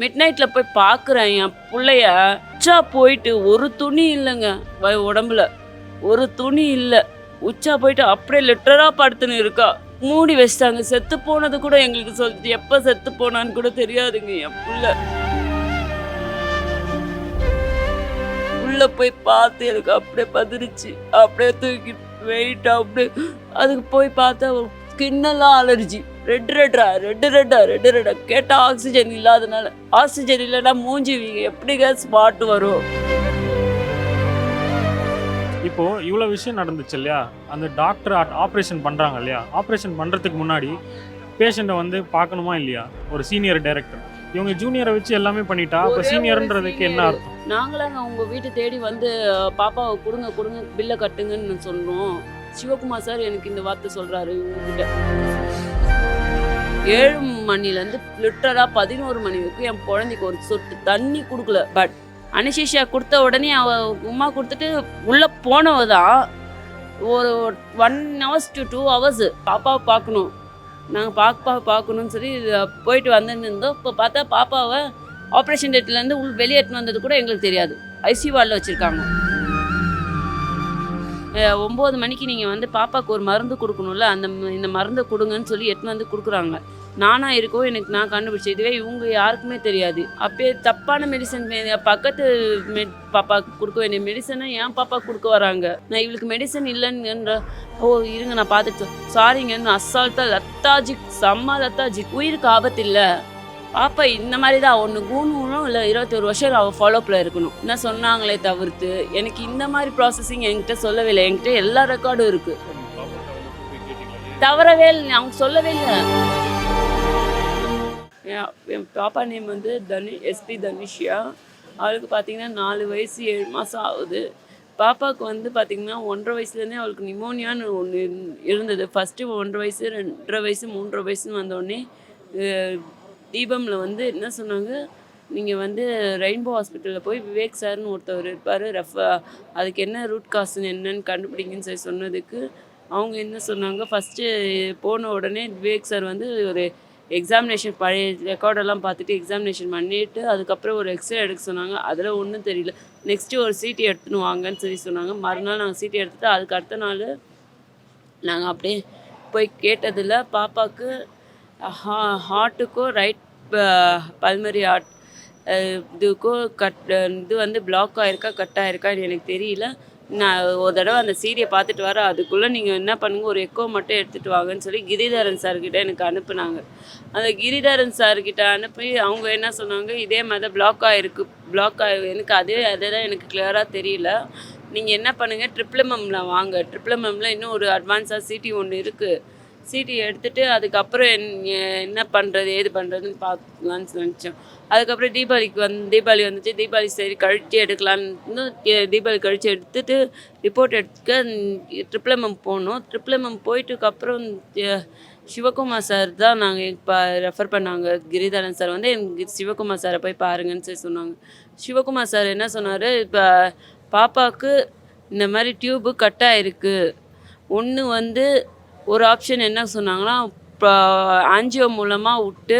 Mid நைட்டில் போய் பார்க்குறேன். என் பிள்ளைய உச்சா போயிட்டு ஒரு துணி இல்லைங்க. உடம்புல. ஒரு துணி இல்லை. உச்சா போயிட்டு அப்படியே லிட்டராக படுத்துன்னு இருக்கா. மூடி வச்சிட்டாங்க. செத்து போனது கூட எங்களுக்கு சொல்லிட்டு எப்போ செத்து போனான்னு கூட தெரியாதுங்க என் பிள்ளை. உள்ள போய் பார்த்து எனக்கு அப்படியே பதிருச்சு. அப்படியே தூக்கி வெயிட் அப்படியே அதுக்கு போய் பார்த்தா ஸ்கின்னெல்லாம் அலர்ஜி ரெட் ரெட்டா ரெட்டு ரெட்டா ரெட்டு ரெட்டா கேட்டால் ஆக்சிஜன் இல்லாதனால. ஆக்சிஜன் இல்லைன்னா மூஞ்சி எப்படிங்க ஸ்பாட் வரும்? இப்போ இவ்வளோ விஷயம் நடந்துச்சு இல்லையா? அந்த டாக்டர் ஆப்ரேஷன் பண்ணுறாங்க இல்லையா? ஆப்ரேஷன் பண்ணுறதுக்கு முன்னாடி பேஷண்ட்டை வந்து பார்க்கணுமா இல்லையா? ஒரு சீனியர் டைரக்டர் இவங்க ஜூனியரை வச்சு எல்லாமே பண்ணிட்டா அப்போ சீனியர்ன்றதுக்கு என்ன. அர்த்தம்? நாங்களாங்க உங்க வீட்டு தேடி வந்து பாப்பாவை கொடுங்க கொடுங்க பில்லை கட்டுங்கன்னு சொன்னோம். சிவகுமார் சார் எனக்கு இந்த வார்த்தை சொல்றாரு இவங்ககிட்ட ஏழு மணிலேருந்து லிட்டராக பதினோரு மணி வரைக்கும் என் குழந்தைக்கு ஒரு சொட்டு தண்ணி கொடுக்கல. பட் அனிஷிஷா கொடுத்த உடனே அவ உமா கொடுத்துட்டு உள்ளே போனவ தான் ஒரு one hours to two hours பாப்பாவை பார்க்கணும். நாங்கள் பாப்பா பார்க்கணும்னு சொல்லி போயிட்டு வந்துன்னு இருந்தோம். இப்போ பார்த்தா பாப்பாவை ஆப்ரேஷன் டேட்லேருந்து உள் வெளியே எடுத்துன்னு வந்தது கூட எங்களுக்கு தெரியாது. ஐசி வார்டில் வச்சுருக்காங்க. ஒம்பது மணிக்கு நீங்கள் வந்து பாப்பாவுக்கு ஒரு மருந்து கொடுக்கணும்ல அந்த இந்த மருந்தை கொடுங்கன்னு சொல்லி எடுத்துன்னு வந்து கொடுக்குறாங்க. நானாக இருக்கோ எனக்கு நான் கண்டுபிடிச்சேன். இதுவே இவங்க யாருக்குமே தெரியாது. அப்பயே தப்பான மெடிசன் பக்கத்து மெட் பாப்பாவுக்கு கொடுக்க வேண்டிய மெடிசனை ஏன் பாப்பா கொடுக்க வராங்க. நான் இவளுக்கு மெடிசன் இல்லைன்ற ஓ இருங்க நான் பார்த்துட்டு சாரிங்கன்னு அசால்ட்டாக லத்தாஜிக் செம்ம லத்தாஜிக். உயிருக்கு ஆபத்து இல்லை. பாப்பா இந்த மாதிரி தான் ஒன்று கூணும் இல்லை இருபத்தொரு வருஷம் அவள் ஃபாலோப்பில் இருக்கணும். என்ன சொன்னாங்களே தவிர்த்து எனக்கு இந்த மாதிரி ப்ராசஸிங் என்கிட்ட சொல்லவே இல்லை என்கிட்ட எல்லா ரெக்கார்டும் இருக்குது தவறவே இல்லை. அவங்க சொல்லவே இல்லை. என் பாப்பா நேம் வந்து தனி எஸ்பி தனுஷியா. அவளுக்கு பார்த்தீங்கன்னா நாலு வயசு ஏழு மாதம் ஆகுது. பாப்பாவுக்கு வந்து பார்த்திங்கன்னா ஒன்றரை வயசுலேருந்தே அவளுக்கு நிமோனியான்னு ஒன்று இருந்தது. ஃபஸ்ட்டு ஒன்றரை வயசு ரெண்டரை வயசு மூன்றரை வயசுன்னு வந்தோடனே தீபமில் வந்து என்ன சொன்னாங்க? நீங்கள் வந்து ரெயின்போ ஹாஸ்பிட்டலில் போய் விவேக் சார்னு ஒருத்தவர் இருப்பார் ரெஃப அதுக்கு என்ன ரூட் காசுன்னு என்னன்னு கண்டுபிடிங்கன்னு சொல்லி சொன்னதுக்கு அவங்க என்ன சொன்னாங்க? ஃபஸ்ட்டு போன உடனே விவேக் சார் வந்து ஒரு எக்ஸாமினேஷன் பழைய ரெக்கார்டெல்லாம் பார்த்துட்டு எக்ஸாமினேஷன் பண்ணிட்டு அதுக்கப்புறம் ஒரு எக்ஸ்ரே எடுக்க சொன்னாங்க. அதில் ஒன்றும் தெரியல. நெக்ஸ்ட்டு ஒரு சீட்டு எடுத்துன்னு வாங்கன்னு சொல்லி சொன்னாங்க. மறுநாள் நாங்கள் சீட்டு எடுத்துட்டு அதுக்கு அடுத்த நாள் நாங்கள் அப்படியே போய் கேட்டதில் பாப்பாவுக்கு ஹா ஹார்ட்டுக்கும் ரைட் பல்மரி ஹார்ட் இதுக்கும் கட் இது வந்து பிளாக் ஆகிருக்கா கட் ஆகிருக்கான்னு எனக்கு தெரியல. நான் ஒரு தடவை அந்த சீரியை பார்த்துட்டு வரேன் அதுக்குள்ளே நீங்கள் என்ன பண்ணுங்கள் ஒரு எக்கோ மட்டும் எடுத்துகிட்டு வாங்கன்னு சொல்லி கிரிதரன் சார்கிட்ட எனக்கு அனுப்புனாங்க. அந்த கிரிதரன் சார்கிட்ட அனுப்பி அவங்க என்ன சொன்னாங்க இதே மாதிரி பிளாக் ஆகிருக்கு பிளாக் ஆகி எனக்கு அதே அதே தான் எனக்கு கிளியராக தெரியல. நீங்கள் என்ன பண்ணுங்கள் ட்ரிப்ளமம்ல வாங்க. ட்ரிப்ளமம்ல இன்னும் ஒரு அட்வான்ஸாக சிடி ஒன்று இருக்குது சீட்டு எடுத்துட்டு அதுக்கப்புறம் என்- என்ன பண்ணுறது ஏது பண்ணுறதுன்னு பார்க்கலான்னு நினச்சோம். அதுக்கப்புறம் தீபாவளிக்கு வந்து தீபாவளி வந்துச்சு. தீபாவளி சரி கழிச்சு எடுக்கலான்னு தீபாவளி கழிச்சு எடுத்துட்டு ரிப்போர்ட் எடுத்துக்க ட்ரிப்ளமம் போனோம். ட்ரிப்ளமம் போயிட்டுக்கப்புறம் சிவகுமார் சார் தான் நாங்கள் இப்போ ரெஃபர் பண்ணாங்க. கிரிதரன் சார் வந்து எனக்கு சிவகுமார் சாரை போய் பாருங்கன்னு சொல்லி சொன்னாங்க. சிவகுமார் சார் என்ன சொன்னார் இப்போ பாப்பாவுக்கு இந்த மாதிரி டியூப்பு கட் ஆகிருக்கு ஒன்று வந்து ஒரு ஆப்ஷன் என்ன சொன்னாங்கன்னா இப்போ ஆஞ்சியோ மூலமாக விட்டு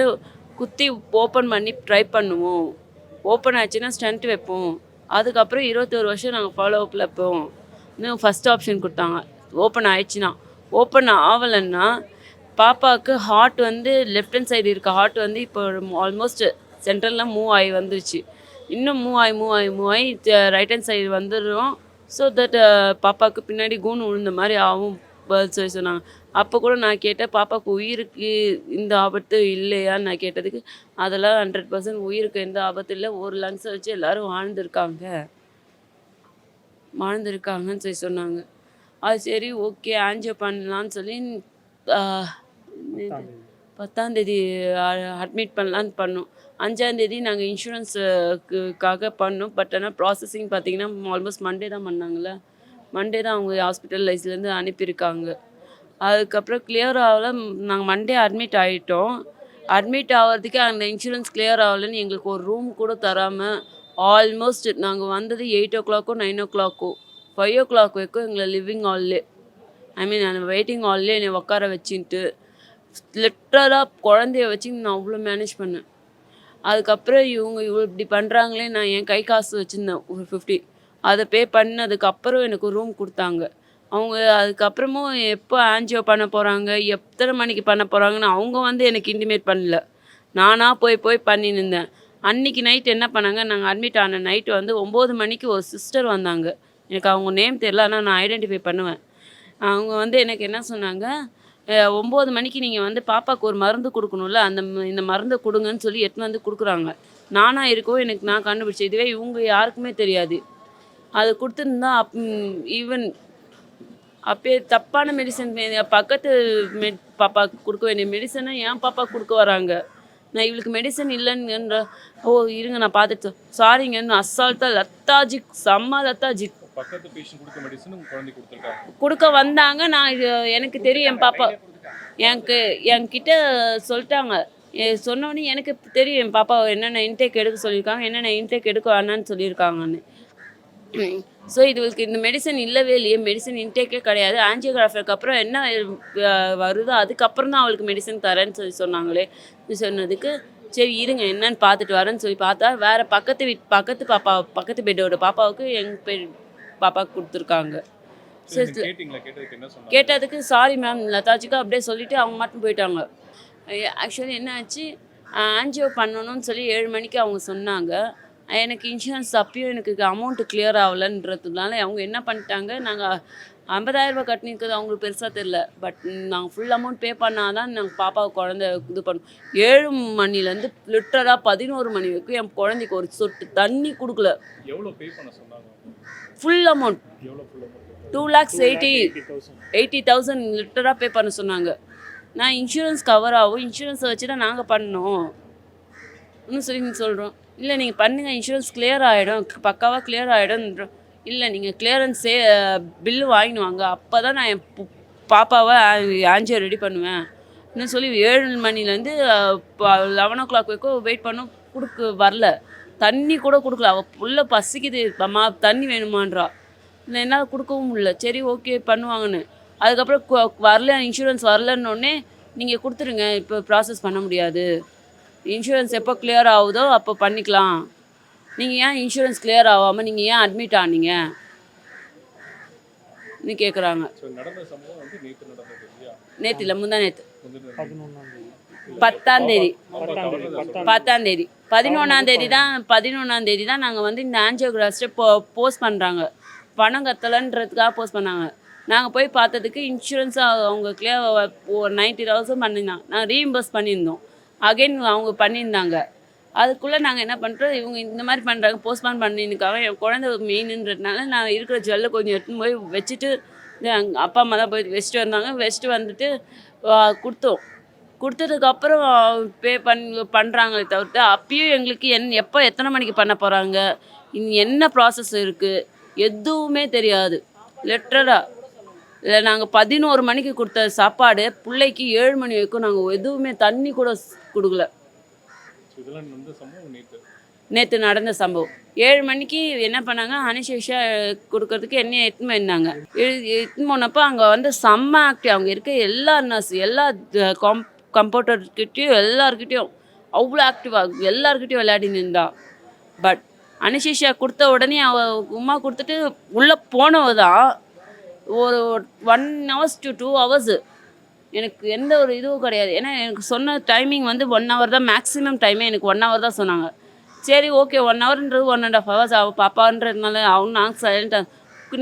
குத்தி ஓப்பன் பண்ணி ட்ரை பண்ணுவோம். ஓப்பன் ஆச்சுன்னா ஸ்டண்ட் வைப்போம். அதுக்கப்புறம் இருபத்தோரு வருஷம் நாங்கள் ஃபாலோ அப்பில் வைப்போம் இன்னும் ஃபஸ்ட் ஆப்ஷன் கொடுத்தாங்க. ஓப்பன் ஆயிடுச்சுன்னா. ஓப்பன் ஆகலைன்னா பாப்பாவுக்கு ஹார்ட் வந்து லெஃப்ட் ஹண்ட் சைடு இருக்க ஹார்ட் வந்து இப்போ ஆல்மோஸ்ட் சென்ட்ரலில் மூவ் ஆகி வந்துருச்சு. இன்னும் மூவ் ஆகி மூவ் ஆகி மூவ் ஆகி ரைட் ஹேண்ட் சைடு வந்துடும் ஸோ தட் பாப்பாவுக்கு பின்னாடி கூன் விழுந்த மாதிரி ஆகும். பதில் சொல்லி சொன்னாங்க. அப்போ கூட நான் கேட்டேன் பாப்பாவுக்கு உயிருக்கு இந்த ஆபத்து இல்லையான்னு நான் கேட்டதுக்கு அதெல்லாம் ஹண்ட்ரட் பர்சன்ட் உயிருக்கு எந்த ஆபத்து இல்லை. ஒரு லங்ஸை வச்சு எல்லாரும் வாழ்ந்துருக்காங்க. வாழ்ந்துருக்காங்கன்னு சொல்லி சொன்னாங்க. அது சரி ஓகே ஆன்ஜியோ பண்ணலான்னு சொல்லி ஆஹ், பத்தாந்தேதி அட்மிட் பண்ணலான்னு பண்ணோம். அஞ்சாந்தேதி நாங்கள் இன்சூரன்ஸுக்காக பண்ணோம். பட் ஆனால் ப்ராசஸிங் பார்த்தீங்கன்னா ஆல்மோஸ்ட் மண்டே தான் பண்ணாங்களே மண்டே தான் அவங்க ஹாஸ்பிட்டலைஸ்லேருந்து அனுப்பியிருக்காங்க. அதுக்கப்புறம் கிளியர் ஆகல. நாங்கள் மண்டே அட்மிட் ஆகிட்டோம் அட்மிட் ஆகிறதுக்கே அந்த இன்சூரன்ஸ் கிளியர் ஆகலைன்னு எங்களுக்கு ஒரு ரூம் கூட தராமல் ஆல்மோஸ்ட் நாங்கள் வந்தது எயிட் ஓ கிளாக்கோ நைன் ஓ கிளாக்கோ ஃபைவ் ஓ கிளாக் வரைக்கும் எங்களை லிவிங் ஹால்லே ஐ மீன் அந்த வெயிட்டிங் ஹால்லே என்னை உட்கார வச்சுட்டு லிட்டரலாக குழந்தைய வச்சு நான் அவ்வளோ மேனேஜ் பண்ணேன். அதுக்கப்புறம் இவங்க இவ்வளோ இப்படி பண்ணுறாங்களே நான் என் கை காசு வச்சுருந்தேன். ஒரு ஃபிஃப்டி அதை பே பண்ணதுக்கப்புறம் எனக்கு ரூம் கொடுத்தாங்க. அவங்க அதுக்கப்புறமும் எப்போ ஆன்ஜியோ பண்ண போகிறாங்க எத்தனை மணிக்கு பண்ண போகிறாங்கன்னு அவங்க வந்து எனக்கு இன்டிமேட் பண்ணல. நானாக போய் போய் பண்ணின்னு இருந்தேன். அன்றைக்கி நைட் என்ன பண்ணாங்க நாங்கள் அட்மிட் ஆன நைட்டு வந்து ஒம்பது மணிக்கு ஒரு சிஸ்டர் வந்தாங்க. எனக்கு அவங்க நேம் தெரியல ஆனால் நான் ஐடென்டிஃபை பண்ணுவேன். அவங்க வந்து எனக்கு என்ன சொன்னாங்க ஒம்பது மணிக்கு நீங்கள் வந்து பாப்பாவுக்கு ஒரு மருந்து கொடுக்கணும்ல அந்த இந்த மருந்தை கொடுங்கன்னு சொல்லி எடுத்துன்னு வந்து கொடுக்குறாங்க. நானாக இருக்கோ எனக்கு நான் கண்டுபிடிச்சேன். இதுவே இவங்க யாருக்குமே தெரியாது. அது கொடுத்துருந்தா அப் ஈவன் அப்பயே தப்பான மெடிசன் பக்கத்து மெட் பாப்பாவுக்கு கொடுக்க வேண்டிய மெடிசனை ஏன் பாப்பா கொடுக்க வராங்க. நான் இவளுக்கு மெடிசன் இல்லைன்ற ஓ இருங்க நான் பார்த்துட்டு சாரிங்கன்னு அசால்ட்டாக லத்தாஜிக் செம்ம லத்தாஜிக் கொடுத்துருக்காங்க. கொடுக்க வந்தாங்க. நான் இது எனக்கு தெரியும் என் பாப்பா. எனக்கு என்கிட்ட சொல்லிட்டாங்க. சொன்னோடனே எனக்கு தெரியும் என் பாப்பா என்னென்ன இன்டேக் எடுக்க சொல்லியிருக்காங்க என்னென்ன இன்டேக் எடுக்க வேணான்னு சொல்லியிருக்காங்கன்னு. ஸோ இதுகளுக்கு இந்த மெடிசன் இல்லவே இல்லையே. மெடிசன் இன்டேக்கே கிடையாது. ஆன்ஜியோகிராஃபிக்கு அப்புறம் என்ன வருதோ அதுக்கப்புறம் தான் அவளுக்கு மெடிசன் தரேன்னு சொல்லி சொன்னாங்களே. சொன்னதுக்கு சரி இருங்க என்னன்னு பார்த்துட்டு வரேன்னு சொல்லி பார்த்தா வேற பக்கத்து வீட் பக்கத்து பாப்பா பக்கத்து பெட்டோட பாப்பாவுக்கு எங்கள் பெ பாப்பாவுக்கு கொடுத்துருக்காங்க. கேட்டதுக்கு என்ன சொன்னாங்க? கேட்டதுக்கு சாரி மேம் லதாஜிக்கு அப்படியே சொல்லிட்டு அவங்க மட்டும் போயிட்டாங்க. ஆக்சுவலி என்ன ஆச்சு ஆன்ஜியோ பண்ணணும்னு சொல்லி ஏழு மணிக்கு அவங்க சொன்னாங்க. எனக்கு இன்சூரன்ஸ் அப்பயும் எனக்கு அமௌண்ட்டு கிளியர் ஆகலன்றதுனால அவங்க என்ன பண்ணிட்டாங்க? நாங்கள் ஐம்பதாயிரம் ரூபாய் கட்டினிருக்கிறது அவங்களுக்கு பெருசாக தெரில பட் நாங்கள் ஃபுல் அமௌண்ட் பே பண்ணால் தான் நாங்கள் பாப்பாவுக்கு குழந்த இது பண்ணோம். ஏழு மணிலேருந்து லிட்டராக பதினோரு மணி வரைக்கும் என் குழந்தைக்கு ஒரு சொட்டு தண்ணி கொடுக்கல. எவ்வளவு பே பண்ண சொன்னாங்க? Full amount? Two lakhs eighty eighty thousand லிட்டராக pay பண்ண சொன்னாங்க. நான் இன்சூரன்ஸ் கவர் ஆகும். இன்சூரன்ஸை வச்சு தான் நாங்கள் பண்ணோம். இன்னும் சொல்லி சொல்கிறோம் இல்லை நீங்கள் பண்ணுங்கள் இன்சூரன்ஸ் கிளியர் ஆகிடும் பக்காவாக கிளியர் ஆகிடும் இல்லை நீங்கள் கிளியரன்ஸே பில்லு வாங்கின்னு வாங்க. அப்போ தான் நான் என் பாப்பாவை ஆன்ஜியோ ரெடி பண்ணுவேன். இன்னும் சொல்லி ஏழு மணிலேருந்து லெவன் ஓ கிளாக் வரைக்கும் வெயிட் பண்ணும் கொடுக்க வரல. தண்ணி கூட கொடுக்கல. அவள் புள்ள பசிக்குது. அம்மா தண்ணி வேணுமான்றா. இல்லை என்னால் கொடுக்கவும் முடியல. சரி ஓகே பண்ணுவாங்கன்னு. அதுக்கப்புறம் வரல இன்சூரன்ஸ் வரலன்னொடனே நீங்கள் கொடுத்துருங்க. இப்போ ப்ராசஸ் பண்ண முடியாது. இன்சூரன்ஸ் எப்போ clear ஆகுதோ அப்போ பண்ணிக்கலாம். நீங்கள் ஏன் இன்சூரன்ஸ் clear ஆகாமல் நீங்கள் ஏன் அட்மிட் ஆனீங்க? நீ கேட்குறாங்க நேற்று இல்லை முந்தா நேற்று பத்தாம் தேதி. பத்தாம் தேதி பதினொன்றாம் தேதி தான் பதினொன்றாம் தேதி தான் நாங்கள் வந்து இந்த ஆன்ஜியோகிராஃப்ஸ்ட்டு போ போஸ்ட் பண்ணுறாங்க பணம் கத்தலைன்றதுக்காக போஸ்ட் பண்ணாங்க. நாங்கள் போய் பார்த்ததுக்கு இன்சூரன்ஸ் அவங்க கிளியர் ஒரு நைன்ட்டி தௌசண்ட் பண்ணியிருந்தாங்க நாங்கள் ரீஇம்பர்ஸ் பண்ணியிருந்தோம். அகைன் அவங்க பண்ணியிருந்தாங்க. அதுக்குள்ளே நாங்கள் என்ன பண்ணுறோம் இவங்க இந்த மாதிரி பண்ணுறாங்க போஸ்ட்பான் பண்ணினுக்காக என் குழந்தை மெயினுன்றதுனால நான் இருக்கிற ஜுவல்லை கொஞ்சம் எடுத்துன்னு போய் வச்சுட்டு எங்கள் அப்பா அம்மா தான் போய் வச்சுட்டு வந்தாங்க. வச்சுட்டு வந்துட்டு கொடுத்தோம். கொடுத்ததுக்கப்புறம் பே பண் பண்ணுறாங்களே தவிர்த்து அப்பயும் எங்களுக்கு என் எப்போ எத்தனை மணிக்கு பண்ண போகிறாங்க இனி என்ன ப்ராசஸ் இருக்குது எதுவுமே தெரியாது. லெட்டராக இல்லை நாங்கள் பதினோரு மணிக்கு கொடுத்த சாப்பாடு பிள்ளைக்கு ஏழு மணி வரைக்கும் நாங்கள் எதுவுமே தண்ணி கூட கொடுக்கல. நேற்று நடந்த சம்பவம். ஏழு மணிக்கு என்ன பண்ணாங்க? அனிஷேஷா கொடுக்கறதுக்கு என்ன எடுத்துன்னு போயிருந்தாங்க. எடுத்துன்னு போனப்போ அங்கே வந்து செம்ம ஆக்டிவ் அவங்க இருக்க எல்லா நர்ஸ் எல்லா காம் கம்பவுண்டர்கிட்டையும் எல்லாருக்கிட்டையும் அவ்வளோ ஆக்டிவாக எல்லாருக்கிட்டையும் விளையாடின்னு இருந்தா. பட் அனிஷேஷா கொடுத்த உடனே அவ உமா கொடுத்துட்டு உள்ளே போனவ தான் ஒரு one hours to two hours எனக்கு எந்த ஒரு இதுவும் கிடையாது. ஏன்னா எனக்கு சொன்ன டைமிங் வந்து ஒன் ஹவர் தான் மேக்ஸிமம் டைமே எனக்கு ஒன் ஹவர் தான் சொன்னாங்க. சரி ஓகே ஒன் ஹவர்ன்றது ஒன் அண்ட் ஆஃப் ஹவர்ஸ் அவள் பாப்பான்றதுனால அவங்க நாங்கள் சைலண்ட்டாக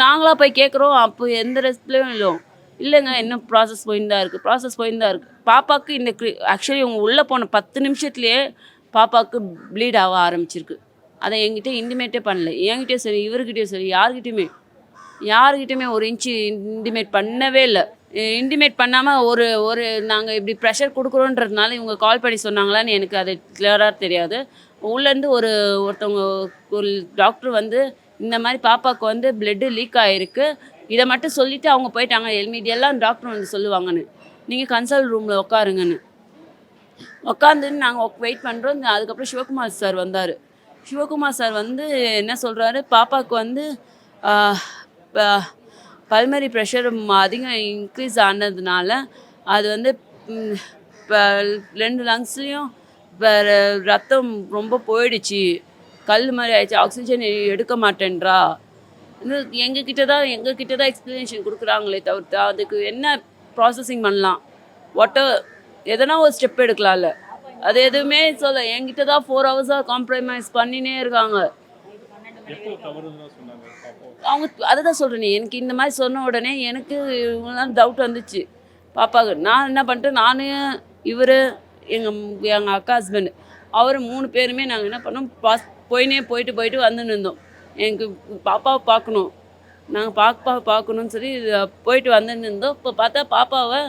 நாங்களாக போய் கேட்குறோம் அப்போ எந்த ரெஸ்ப்லேயும் இல்லை. இல்லைங்க இன்னும் ப்ராசஸ் போயின்னு தான் இருக்குது ப்ராசஸ் போயின்னு தான் இருக்குது பாப்பாவுக்கு இந்த ஆக்சுவலி இவங்க உள்ளே போன பத்து நிமிஷத்துலேயே பாப்பாவுக்கு ப்ளீட் ஆக ஆரம்பிச்சிருக்கு. அதை என்கிட்ட இன்டிமேட்டே பண்ணல. என்கிட்டயும் சரி இவர்கிட்டயும் சரி யார்கிட்டையுமே யாருக்கிட்டையுமே ஒரு இன்ச்சு இன்டிமேட் பண்ணவே இல்லை. இன்டிமேட் பண்ணாமல் ஒரு ஒரு நாங்கள் இப்படி ப்ரெஷர் கொடுக்குறோன்றதுனால இவங்க கால் பண்ணி சொன்னாங்களான்னு எனக்கு அது கிளியராக தெரியாது. உள்ளேருந்து ஒரு ஒருத்தவங்க ஒரு டாக்டர் வந்து இந்த மாதிரி பாப்பாவுக்கு வந்து பிளட்டு லீக் ஆகிருக்கு இதை மட்டும் சொல்லிவிட்டு அவங்க போயிட்டாங்க. எல்மீடியெல்லாம் டாக்டர் வந்து சொல்லுவாங்கன்னு. நீங்கள் கன்சல்ட் ரூமில் உட்காருங்கன்னு உட்காந்துன்னு நாங்கள் வெயிட் பண்ணுறோம் அதுக்கப்புறம் சிவகுமார் சார் வந்தார். சிவகுமார் சார் வந்து என்ன சொல்கிறாரு பாப்பாவுக்கு வந்து பல்மரி ப்ரெஷர் அதிகம் இன்க்ரீஸ் ஆனதுனால அது வந்து இப்போ ரெண்டு லங்ஸ்லேயும் இப்போ ரத்தம் ரொம்ப போயிடுச்சு. கல் மாதிரி ஆயிடுச்சு. ஆக்சிஜன் எடுக்க மாட்டேன்றா. இன்னும் எங்ககிட்ட தான் எங்ககிட்ட தான் எக்ஸ்ப்ளனேஷன் கொடுக்குறாங்களே தவிர்த்து அதுக்கு என்ன ப்ராசஸிங் பண்ணலாம்? வாட்டர் எதனா ஒரு ஸ்டெப் எடுக்கலாம்ல. அது எதுவுமே சொல்ல என்கிட்ட தான் ஃபோர் ஹவர்ஸாக காம்ப்ரமைஸ் பண்ணினே இருக்காங்க. அவங்க அதை தான் சொல்கிறேன் எனக்கு இந்த மாதிரி சொன்ன உடனே எனக்கு டவுட் வந்துச்சு. பாப்பாவுக்கு நான் என்ன பண்ணிட்டேன்? நான் இவர் எங்கள் எங்கள் அக்கா ஹஸ்பண்டு அவர் மூணு பேருமே நாங்கள் என்ன பண்ணோம்? பாஸ் போயினே போயிட்டு போயிட்டு வந்துன்னு இருந்தோம். எனக்கு பாப்பாவை பார்க்கணும். நாங்கள் பாப்பாவை பார்க்கணும்னு சொல்லி போயிட்டு வந்துன்னு இருந்தோம். இப்போ பார்த்தா பாப்பாவை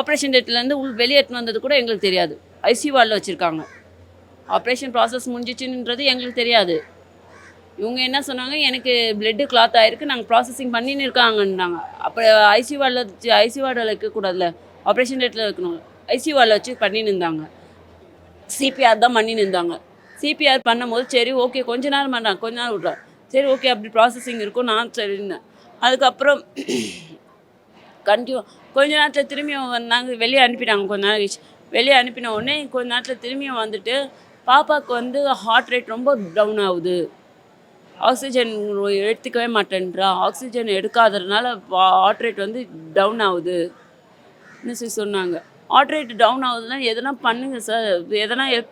ஆப்ரேஷன் டேட்லேருந்து உள் வெளியேற்றின்னு வந்தது கூட எங்களுக்கு தெரியாது. ஐசியூ வார்டில் வச்சுருக்காங்க. ஆப்ரேஷன் ப்ராசஸ் முடிஞ்சிச்சுன்றது எங்களுக்கு தெரியாது. இவங்க என்ன சொன்னாங்க எனக்கு பிளட்டு கிளாத் ஆயிருக்கு நாங்கள் ப்ராசஸிங் பண்ணின்னு இருக்காங்கன்னாங்க. அப்போ ஐசி வார்டில் ஐசி வார்டில் வைக்கக்கூடாதுல ஆப்ரேஷன் டேட்டில் வைக்கணும் ஐசி வார்டில் வச்சு பண்ணின்னு இருந்தாங்க. சிபிஆர் தான் பண்ணின்னு இருந்தாங்க. சிபிஆர் பண்ணும்போது சரி ஓகே கொஞ்ச நேரம் பண்ணாங்க கொஞ்ச நேரம் விட்றேன் சரி ஓகே அப்படி ப்ராசஸிங் இருக்கும் நான் சரின்னேன் அதுக்கப்புறம் கண்டினியூ கொஞ்ச நேரத்தில் திரும்பியும் வந்தாங்க வெளியே அனுப்பிட்டாங்க கொஞ்ச நேரம் கழிச்சு. வெளியே அனுப்பின உடனே கொஞ்ச நேரத்தில் திரும்பியும் வந்துட்டு பாப்பாவுக்கு வந்து ஹார்ட் ரேட் ரொம்ப டவுன் ஆகுது. ஆக்சிஜன் எடுத்துக்கவே மாட்டேன்றா. ஆக்சிஜன் எடுக்காததுனால ஹார்ட் ரேட் வந்து டவுன் ஆகுது. என்ன சொல்லி சொன்னாங்க? ஹார்ட் ரேட் டவுன் ஆகுதுன்னா எதனா பண்ணுங்க சார் எதனா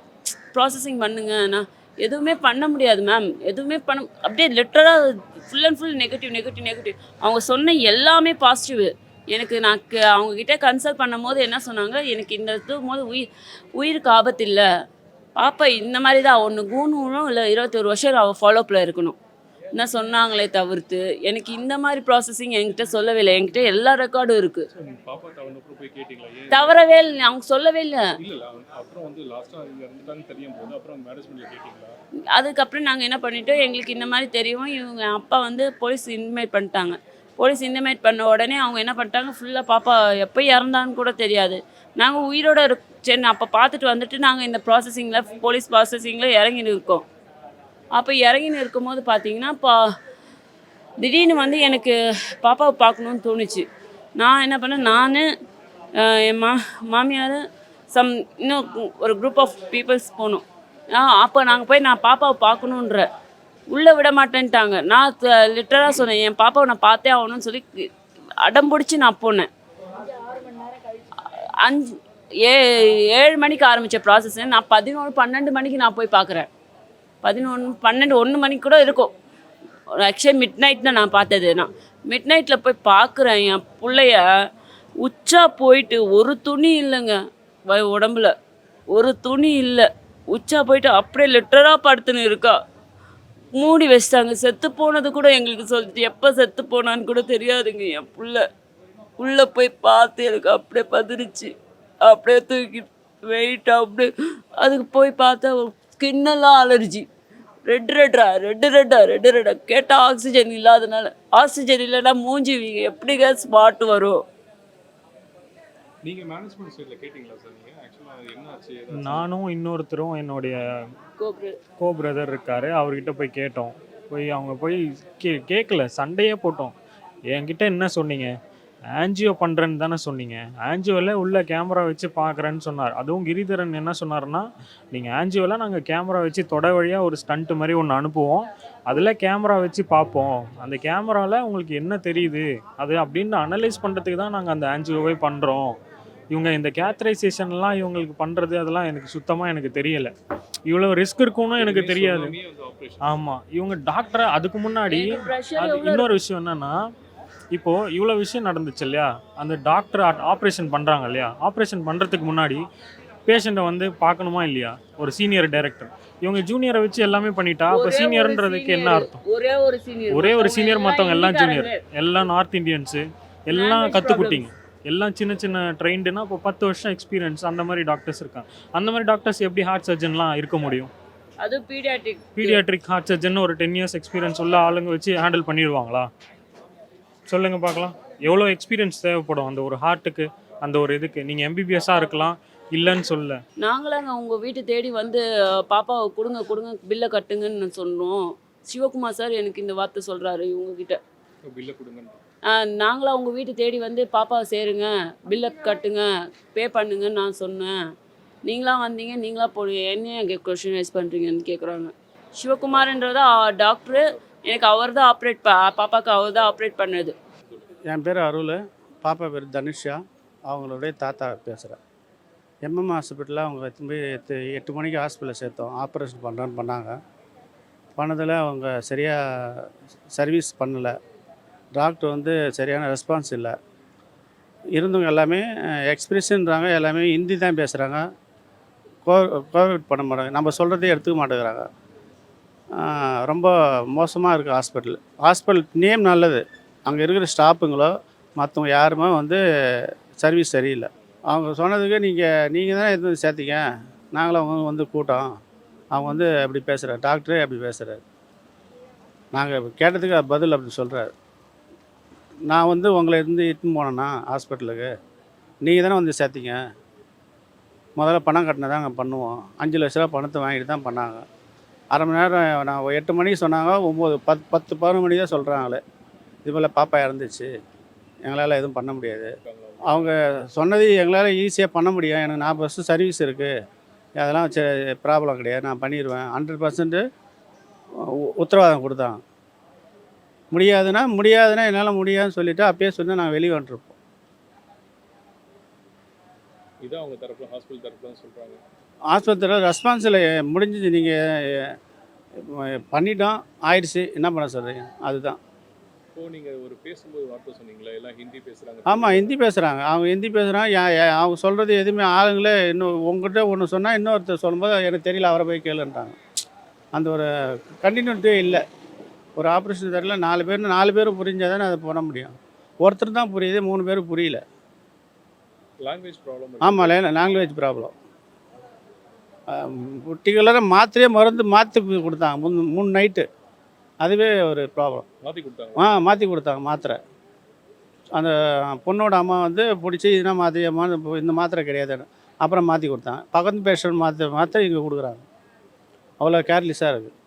ப்ராசஸிங் பண்ணுங்க. நான் எதுவுமே பண்ண முடியாது மேம் எதுவுமே பண்ண அப்படியே லிட்டராக full and full negative negative negative அவங்க சொன்ன எல்லாமே பாசிட்டிவ் எனக்கு நான் க- அவங்க கிட்ட கன்சல்ட் பண்ணும்போது என்ன சொன்னாங்க? எனக்கு இந்த இது போது உயிர் உயிருக்கு ஆபத்து இல்லை. பாப்பா இந்த மாதிரி தான் ஒன்று கூணும் இல்லை இருபத்தொரு வருஷம் அவள் ஃபாலோப்பில் இருக்கணும். என்ன சொன்னாங்களே தவிர்த்து எனக்கு இந்த மாதிரி ப்ராசஸிங் என்கிட்ட சொல்லவே இல்லை என்கிட்ட எல்லா ரெக்கார்டும் ஏன்? தவறவே இல்லை அவங்க சொல்லவே இல்லை. அதுக்கப்புறம் நாங்கள் என்ன பண்ணிட்டோம் எங்களுக்கு இந்த மாதிரி தெரியும். இவங்க அப்பா வந்து போலீஸ் இன்வைட் பண்ணிட்டாங்க. போலீஸ் இன்டிமேட் பண்ண உடனே அவங்க என்ன பண்ணிட்டாங்க? ஃபுல்லாக பாப்பா எப்போ இறந்தான்னு கூட தெரியாது. நாங்கள் உயிரோட இருக் சரி அப்போ பார்த்துட்டு வந்துட்டு நாங்கள் இந்த ப்ராசஸிங்கில் போலீஸ் ப்ராசஸிங்கில் இறங்கின்னு இருக்கோம். அப்போ இறங்கின்னு இருக்கும்போது பார்த்தீங்கன்னா பா திடீர்னு வந்து எனக்கு பாப்பாவை பார்க்கணுன்னு தோணுச்சு. நான் என்ன பண்ணேன்? நான் என் மா மாமியார் சம் இன்னும் ஒரு குரூப் ஆஃப் பீப்புள்ஸ் போனோம். அப்போ நாங்கள் போய் நான் பாப்பாவை பார்க்கணுன்ற உள்ளே விட மாட்டேன்ட்டாங்க. நான் லிட்டராக சொன்னேன் என் பாப்பாவை நான் பார்த்தே ஆகணும்னு சொல்லி அடம் பிடிச்சி நான் போனேன். அஞ்சு ஏ ஏழு மணிக்கு ஆரம்பித்த ப்ராசஸ் நான் பதினொன்று பன்னெண்டு மணிக்கு நான் போய் பார்க்குறேன் பதினொன்று பன்னெண்டு ஒன்று மணிக்கு கூட இருக்கும். ஆக்சுவலி மிட் நைட் தான் நான் பார்த்தது. நான் மிட் நைட்டில் போய் பார்க்குறேன் என் பிள்ளைய உச்சா போயிட்டு ஒரு துணி இல்லைங்க வ- உடம்புல. ஒரு துணி இல்லை. உச்சா போயிட்டு அப்படியே லிட்டராக படுத்துன்னு இருக்கா. மூடி வச்சிட்டாங்க. செத்து போனது கூட எங்களுக்கு சொல்லிட்டு எப்போ செத்து போனான்னு கூட தெரியாதுங்க. என் புள்ள உள்ளே போய் பார்த்து எனக்கு அப்படியே பதிரிச்சு. அப்படியே தூக்கி வெயிட் அப்படியே அதுக்கு போய் பார்த்தா ஸ்கின்னெல்லாம் அலர்ஜி. ரெட் ரெட்டா ரெட்டு ரெட்டா ரெட்டு ரெட்டா கேட்டால் ஆக்சிஜன் இல்லாதனால. ஆக்சிஜன் இல்லைன்னா மூஞ்சி எப்படிங்க ஸ்பாட் வரும்? நீங்கள் மேனேஜ்மெண்ட் சைடில் கேட்டிங்களா சார் நீங்கள் ஆக்சுவலாக என்ன ஆச்சு? நானும் இன்னொருத்தரும் என்னுடைய கோபுர கோ பிரதர் இருக்காரு. அவர்கிட்ட போய் கேட்டோம். போய் அவங்க போய் கே கேட்கல சண்டையே போட்டோம். என்கிட்ட என்ன சொன்னீங்க? ஆன்ஜியோ பண்ணுறேன்னு தானே சொன்னீங்க. ஆன்ஜியோவில் உள்ள கேமரா வச்சு பார்க்குறேன்னு சொன்னார். அதுவும் கிரிதரன் என்ன சொன்னார்னா நீங்கள் ஆன்ஜியோவில் நாங்கள் கேமரா வச்சு தொட வழியாக ஒரு ஸ்டண்ட் மாதிரி ஒன்று அனுப்புவோம். அதில் கேமரா வச்சு பார்ப்போம் அந்த கேமராவில் உங்களுக்கு என்ன தெரியுது? அது அப்படின்னு அனலைஸ் பண்ணுறதுக்கு தான் நாங்கள் அந்த ஆன்ஜியோவே பண்ணுறோம் இவங்க இந்த கேத்தரைசேஷன்லாம் இவங்களுக்கு பண்ணுறது அதெல்லாம் எனக்கு சுத்தமாக எனக்கு தெரியலை. இவ்வளோ ரிஸ்க் இருக்கும்னு எனக்கு தெரியாது. ஆமாம் இவங்க டாக்டரை அதுக்கு முன்னாடி அது இன்னொரு விஷயம் என்னன்னா இப்போ இவ்வளோ விஷயம் நடந்துச்சு இல்லையா? அந்த டாக்டர் ஆப்ரேஷன் பண்ணுறாங்க இல்லையா? ஆப்ரேஷன் பண்ணுறதுக்கு முன்னாடி பேஷண்ட்டை வந்து பார்க்கணுமா இல்லையா? ஒரு சீனியர் டைரக்டர் இவங்க ஜூனியரை வச்சு எல்லாமே பண்ணிட்டா அப்போ சீனியர்ன்றதுக்கு என்ன அர்த்தம்? ஒரே ஒரு சீனியர் ஒரே ஒரு சீனியர் மற்றவங்க எல்லாம் ஜூனியர் எல்லாம் நார்த் இந்தியன்ஸு எல்லாம் கற்றுக்குட்டிங்க எல்லாம் சின்ன சின்ன ட்ரெயின்டுனா இப்போ பத்து வருஷம் எக்ஸ்பீரியன்ஸ் அந்த மாதிரி டாக்டர்ஸ் இருக்காங்க. அந்த மாதிரி டாக்டர்ஸ் எப்படி ஹார்ட் சர்ஜன்லாம் இருக்க முடியும்? அது பீடியாட்ரிக் பீடியாட்ரிக் ஹார்ட் சர்ஜன் ஒரு டென் இயர்ஸ் எக்ஸ்பீரியன்ஸ் உள்ள ஆளுங்க வச்சு ஹேண்டில் பண்ணிடுவாங்களா? சொல்லுங்க பார்க்கலாம். எவ்வளோ எக்ஸ்பீரியன்ஸ் தேவைப்படும் அந்த ஒரு ஹார்ட்டுக்கு அந்த ஒரு இதுக்கு? நீங்கள் எம்பிபிஎஸ்ஸாக இருக்கலாம் இல்லைன்னு சொல்ல நாங்களாங்க உங்க வீட்டு தேடி வந்து பாப்பாவை கொடுங்க கொடுங்க பில்லை கட்டுங்கன்னு சொன்னோம். சிவகுமார் சார் எனக்கு இந்த வார்த்தை சொல்றாரு இவங்க கிட்ட. பில்லை கொடுங்கன்னு ஆஹ், உங்கள் வீட்டு தேடி வந்து பாப்பாவை சேருங்க. பில்லை கட்டுங்க. பே பண்ணுங்கன்னு நான் சொன்னேன். நீங்களா வந்தீங்க. நீங்களாம் போ என்ன எங்கே கொஷின் ரைஸ் பண்ணுறீங்கன்னு கேட்குறாங்க சிவகுமார்ன்றது டாக்டரு எனக்கு அவர் தான் ஆப்ரேட் பாப்பாவுக்கு அவர் தான் ஆப்ரேட் பண்ணது. என் பேர் அருள். பாப்பா பேர் தனுஷா. அவங்களுடைய தாத்தா பேசுகிறேன் எம்எம் ஹாஸ்பிட்டலில் அவங்க எத்தனை போய் எட்டு எட்டு மணிக்கு ஹாஸ்பிட்டலில் சேர்த்தோம். ஆப்ரேஷன் பண்ணுறோன்னு பண்ணாங்க. பண்ணதில் அவங்க சரியாக சர்வீஸ் பண்ணலை. டாக்டர் வந்து சரியான ரெஸ்பான்ஸ் இல்லை. இருந்தவங்க எல்லாமே எக்ஸ்பிரஷன்றாங்க எல்லாமே ஹிந்தி தான் பேசுகிறாங்க கோ கோவிட் பண்ண மாட்டாங்க நம்ம சொல்கிறதே எடுத்துக்க மாட்டேங்கிறாங்க. ரொம்ப மோசமாக இருக்குது ஹாஸ்பிட்டல். ஹாஸ்பிட்டல் நேம் நல்லது. அங்கே இருக்கிற ஸ்டாஃபுங்களோ மற்றவங்க யாருமே வந்து சர்வீஸ் சரியில்லை. அவங்க சொன்னதுக்கு நீங்கள் நீங்கள் தானே எடுத்து வந்து சேர்த்தீங்க? நாங்களும் அவங்க வந்து கூட்டம். அவங்க வந்து அப்படி பேசுகிறார் டாக்டரே அப்படி பேசுகிறார் நாங்கள் கேட்டதுக்கு பதில் அப்படி சொல்கிறாரு நான் வந்து உங்களை இருந்து இட்டுன்னு போனேன்னா ஹாஸ்பிட்டலுக்கு நீங்கள் தானே வந்து சேர்த்திங்க. முதல்ல பணம் கட்டினதாங்க பண்ணுவோம். அஞ்சு லட்ச ரூபா பணத்தை வாங்கிட்டு தான் பண்ணாங்க. அரை மணி நேரம் நான் எட்டு மணிக்கு சொன்னாங்க ஒம்பது பத் பத்து பதினொரு மணி தான் சொல்கிறாங்களே இது போல் பாப்பா இறந்துச்சு. எங்களால் எதுவும் பண்ண முடியாது. அவங்க சொன்னது எங்களால் ஈஸியாக பண்ண முடியும். எனக்கு நாற்பது வருஷம் சர்வீஸ் இருக்குது அதெல்லாம் ப்ராப்ளம் கிடையாது. நான் பண்ணிடுவேன் ஹண்ட்ரட் பர்சன்ட்டு உத்தரவாதம் கொடுத்தாங்க. முடியாதுன்னா முடியாதுன்னா என்னால் முடியாதுன்னு சொல்லிவிட்டு அப்பயே சொல்லி நாங்கள் வெளியே வந்துருப்போம். இதான் அவங்க ஹாஸ்பிட்டல் தரப்புல சொல்றாங்க. ஆஸ்பத்திரியில் ரெஸ்பான்ஸில் முடிஞ்சது. நீங்கள் பண்ணிட்டோம். ஆயிடுச்சு. என்ன பண்ண சொல்கிறீங்க அதுதான். இப்போ நீங்க ஒரு பேசும்போது வார்த்தை சொன்னீங்களா எல்லாம் ஹிந்தி பேசுறாங்க ஆமாம் ஹிந்தி பேசுகிறாங்க அவங்க ஹிந்தி பேசுகிறாங்க அவங்க சொல்கிறது எதுவுமே ஆளுங்களே இன்னும் உங்ககிட்ட ஒன்று சொன்னால் இன்னொருத்தர் சொல்லும்போது எனக்கு தெரியல அவரை போய் கேளுன்றாங்க. அந்த ஒரு கண்டினியூட்டியே இல்லை. ஒரு ஆப்ரேஷன் தெரியல நாலு பேர் நாலு பேரும் புரிஞ்சால் தானே அதை பண்ண முடியும். ஒருத்தர் தான் புரியுது மூணு பேரும் புரியல. லாங்குவேஜ் ப்ராப்ளம் ஆமாம் லாங்குவேஜ் ப்ராப்ளம் பர்டிகுலராக மாத்திரையே மருந்து மாற்றி கொடுத்தாங்க மூணு மூணு நைட்டு அதுவே ஒரு ப்ராப்ளம் மாத்தி கொடுத்தாங்க. ஆ மாற்றி கொடுத்தாங்க மாத்திரை. அந்த பொண்ணோட அம்மா வந்து பிடிச்சி இதுனா மாத்திரையம்மா இந்த மாத்திரை கிடையாதுன்னு அப்புறம் மாற்றி கொடுத்தாங்க. பக்கத்து பேஷண்ட் மாத்திரை மாத்திரை இங்கே கொடுக்குறாங்க. அவ்வளோ கேர்லெஸ்ஸாக இருக்குது